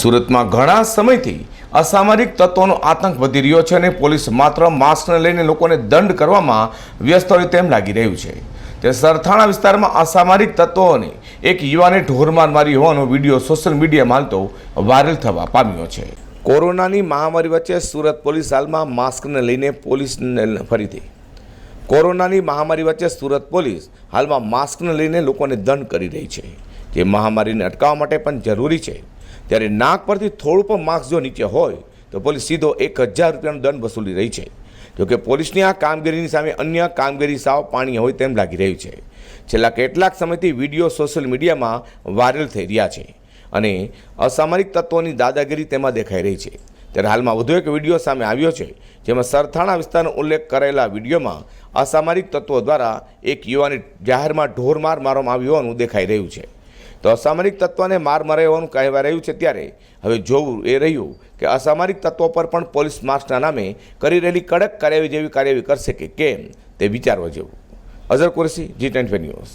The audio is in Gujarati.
સુરતમાં ઘણા સમયથી અસામરિક તત્વોનો આતંક વધી રહ્યો છે અને પોલીસ માત્ર માસ્કને લઈને લોકોને દંડ કરવામાં વ્યસ્ત હોય તેમ લાગી રહ્યું છે. તે સરથાણા વિસ્તારમાં અસામરિક તત્વોને એક યુવાને ઢોરમાર મારી હોવાનો વીડિયો સોશિયલ મીડિયામાં માલતો વાયરલ થવા પામ્યો છે. કોરોનાની મહામારી વચ્ચે સુરત પોલીસ હાલમાં માસ્કને લઈને પોલીસને ફરીથી. કોરોનાની મહામારી વચ્ચે સુરત પોલીસ હાલમાં માસ્કને લઈને લોકોને દંડ કરી રહી છે, જે મહામારીને અટકાવવા માટે પણ જરૂરી છે. ત્યારે નાક પરથી થોડું પણ માસ્ક જો નીચે હોય, તો પોલીસ સીધો એક હજાર રૂપિયાનો દંડ વસૂલી રહી છે. જોકે પોલીસની આ કામગીરીની સામે અન્ય કામગીરી સાવ પાણી હોય તેમ લાગી રહ્યું છે. છેલ્લા કેટલાક સમયથી વીડિયો સોશિયલ મીડિયામાં વાયરલ થઈ રહ્યા છે અને અસામરિક તત્વોની દાદાગીરી તેમાં દેખાઈ રહી છે. ત્યારે હાલમાં વધુ એક વીડિયો સામે આવ્યો છે, જેમાં સરથાણા વિસ્તારનો ઉલ્લેખ કરેલા વિડીયોમાં અસામરિક તત્વો દ્વારા એક યુવાને જાહેરમાં ઢોરમાર મારવામાં આવ્યો હોવાનું દેખાઈ રહ્યું છે. તો અસામરિક તત્વને માર મરાવવાનું કહેવાય રહ્યું છે ત્યારે હવે જોવું એ રહ્યું કે અસામરિક તત્વો પર પણ પોલીસ માર્ચના નામે કરી રહેલી કડક કાર્યવાહી જેવી કાર્યવાહી કરશે કે કેમ તે વિચારવા જેવું. Azhar Qureshi ji twenty news.